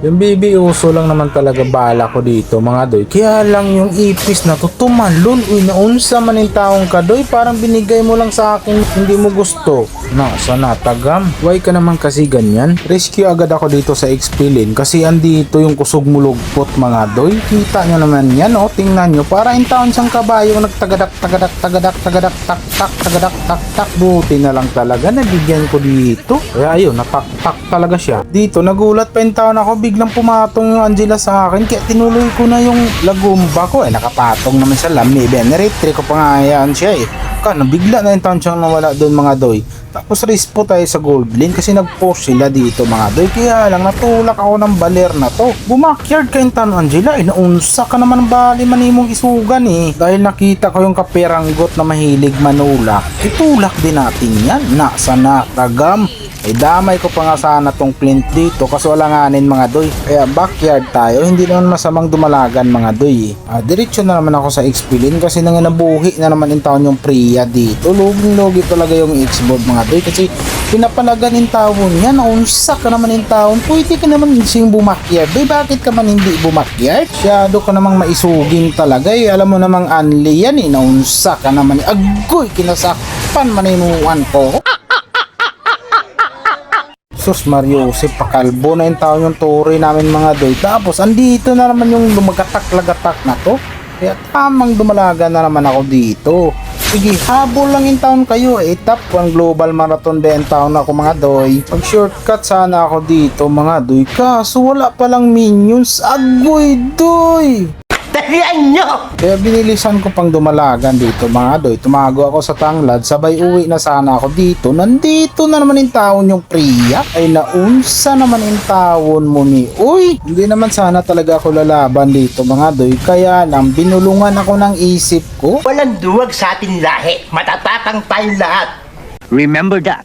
Yung BB uso lang naman talaga bala ko dito mga doy. Kaya lang yung ipis na to tumalon. Uy, naunsa man yung taong ka doy. Parang binigay mo lang sa akin hindi mo gusto. Nasa natagam. Why ka naman kasi ganyan? Rescue agad ako dito sa XP lane kasi andito yung kusog mulugpot mga doy. Kita nyo naman yan oh. Tingnan nyo. Para in taon siyang kabayo nagtagadak tagadak tagadak tagadak tak tak tagadak tak tak. Buti na lang talaga nabigyan ko dito. Kaya ayun, natak tak talaga siya. Dito nagulat pa yung taon ako biglang pumatong yung Angela sa akin kaya tinuloy ko na yung lagumba ko. Eh nakapatong naman sa lami Beneritre ko pa nga yan siya eh. Kana bigla na yung taon siyang nawala doon mga doy. Tapos race po tayo sa gold lane kasi nag-post sila dito mga doy. Kaya lang natulak ako ng baler na to. Bumakyard ka yung taon Angela. Eh naunsa ka naman bali manimong isugan eh. Dahil nakita ko yung kaperanggot na mahilig manulak. Itulak din natin yan. Nasa nakagam ay damay ko pa nga sana tong flint dito kaso alanganin mga doy. Kaya backyard tayo, hindi naman masamang dumalagan mga doy. Ah, diretso na naman ako sa XP lane kasi nang nabuhi na naman in taon yung Priya dito. Luging-lugi talaga yung X-board mga doy kasi pinapalagan in taon yan. Naunsa ka naman in taon. Pwede ka naman sing bumakyard. Doy, bakit ka man hindi bumakyard? Syado ka namang maisugin talaga eh. Alam mo namang anli yan eh. Naunsa ka naman. eh. Agoy, kinasakpan maninuan ko. Sus Mario Josep pakalbo na yung taon yung turi namin mga doy. Tapos andito na naman yung lumagatak-lagatak na to. Kaya tamang dumalaga na naman ako dito. Sige, habol lang yung taon kayo. Eh, top 1 global marathon din taon ako mga doy. Pag shortcut sana ako dito mga doy. Kaso wala palang minions. Agoy doy! Dalian nyo! Kaya binilisan ko pang dumalagan dito mga doy. Tumago ako sa tanglad, sabay uwi na sana ako dito. Nandito na naman yung taon yung Priya. Ay naunsa naman yung taon mo ni Uy! Hindi naman sana talaga ako lalaban dito mga doy. Kaya lang binulungan ako ng isip ko. Walang duwag sa ating lahi. Matatatang tayong lahat. Remember that.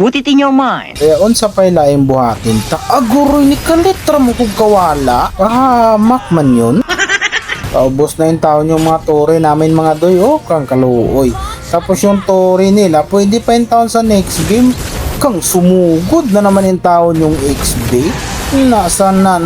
Put it in your mind. Kaya unsa pa ilaing buhatin ta aguroy ni kalitra mo kung kawala. Pahamak man yun. Paubos na yung taon yung mga tore namin mga doy. Oh, kang kaluoy. Tapos yung tore nila, pwede pa yung taon sa next game. Kang sumugod na naman yung taon yung XB. Nasaan na,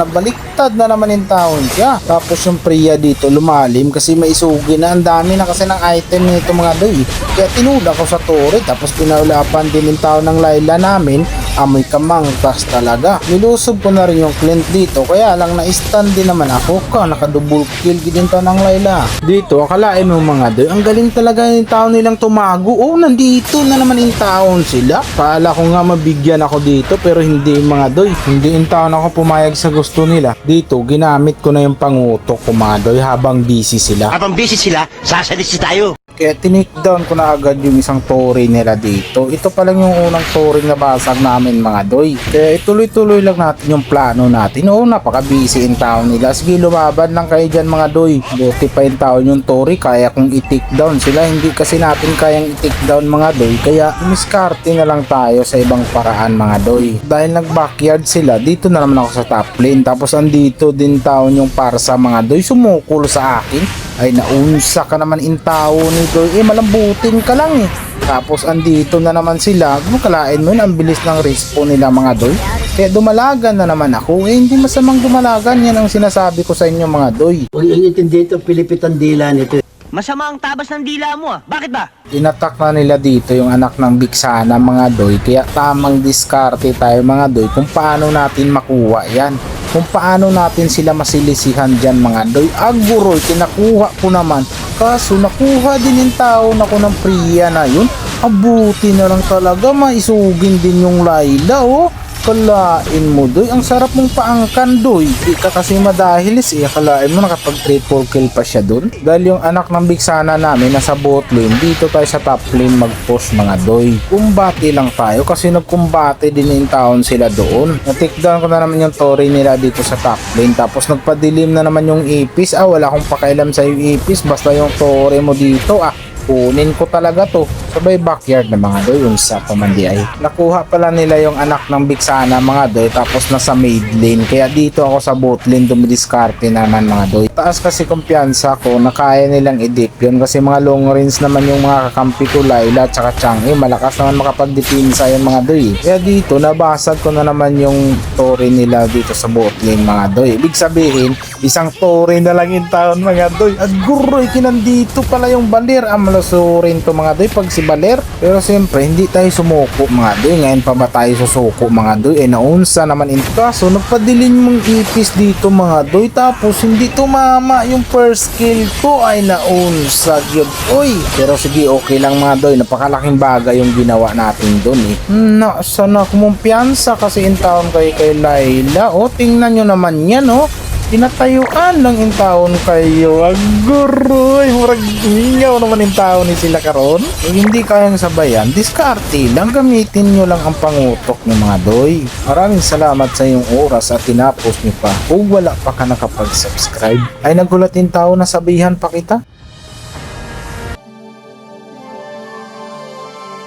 nabaliktad na naman yung taon siya. Tapos yung Priya dito lumalim kasi maisugi na. Ang dami na kasi ng item nito mga doy. Kaya tinula ko sa tore. Tapos pinaulapan din yung taon ng Laila namin. Amoy kamangtas talaga. Nilusob ko na rin yung Clint dito. Kaya lang na-stand din naman ako. Ka, nakadouble kill din to ng Laila. Dito, akalain mo mga doy. Ang galing talaga yung taon nilang tumago. Oh, nandito na naman yung taon sila. Paala ko nga mabigyan ako dito pero hindi mga doy. Hindi yung taon ako pumayag sa gusto nila. Dito, ginamit ko na yung pangutok ko mga doy habang busy sila. Habang busy sila, sasalisi tayo. Kaya tinake-down ko na agad yung isang tori nila dito. Ito pa lang yung unang tori na basag namin mga doy. Kaya ituloy-tuloy lang natin yung plano natin. Oo, napaka-busy in town nila. Sige, lumaban lang kayo dyan mga doy. Buti pa yung taon yung tori. Kaya kung i-take down sila. Hindi kasi natin kayang i-take down mga doy. Kaya miskarte na lang tayo sa ibang paraan mga doy. Dahil nag-backyard sila, dito na naman ako sa top lane. Tapos andito din taon yung para sa mga doy. Sumukul sa akin ay naunsa ka naman in tao nito eh malambutin ka lang eh. Tapos andito na naman sila. Kung kalain mo yun? Ang bilis ng respawn nila mga doy. Kaya dumalagan na naman ako. Eh hindi masamang dumalagan yan ang sinasabi ko sa inyo mga doy. Huwag yung intindi ito, pilipit ang dila nito. Masama ang tabas ng dila mo ah. Bakit ba? inatak na nila dito yung anak ng Biksana mga doy. Kaya tamang diskarte tayo mga doy kung paano natin makuha yan kung paano natin sila masilisihan dyan mga doy aguroy kinakuha ko naman. Kaso nakuha din yung tao na ko ng Priya na yun. Abuti na lang talaga maisugin din yung Laila oh Kalain mo doy, ang sarap mong paangkan doy. Di ka kasi madahilis eh. Kalain mo nakapag triple kill pa siya doon. Dahil yung anak ng Bigsana namin nasa bot lane, dito tayo sa top lane mag-push mga doy. Kumbati lang tayo kasi nagkumbate din yung taon sila doon. Na-takedown ko na naman yung Tori nila dito sa top lane. Tapos nagpadilim na naman yung Ipis. Ah, wala akong pakialam sa yung Ipis. Basta yung Tori mo dito ah kukunin ko talaga to. Sabay backyard na mga doy, yung sa pamandi. Nakuha pala nila yung anak ng Biksana mga doy, tapos nasa mid lane. Kaya dito ako sa boat lane, dumidiskarte naman mga doy. Taas kasi kumpiyansa ko na kaya nilang i-dip yun kasi mga long range naman yung mga kakampi ko Laila at saka Chang'e. Malakas naman makapagdipinsa yung mga doy. Kaya dito, nabasag ko na naman yung tore nila dito sa boat lane mga doy. Ibig sabihin, isang tore na lang in town mga doy. Aguroy, kinandito pala yung balir. Amalosurin to mga doy pag si balir. Pero siyempre, hindi tayo sumuko mga doy. Ngayon pa ba tayo susuko mga doy? Eh naunsa naman in kaso, nagpadilin mong ipis dito mga doy. Tapos hindi tumama yung first kill ko ay naunsa yun. Uy, pero sige okay lang mga doy. Napakalaking bagay yung ginawa natin doon eh. Na, sana kumumpiyansa kasi in town kay kay Laila. O, tingnan nyo naman yan oh. Tinatayuan lang in taon kayo. Aguroy, murag hingaw naman in taon ni sila karon. Kung hindi kayang sabayan, diskarte lang. Gamitin nyo lang ang pangutok ng mga doy. Maraming salamat sa iyong oras at tinapos nyo pa. Kung wala pa ka nakapag-subscribe, ay nagulat in tao na sabihan pa kita.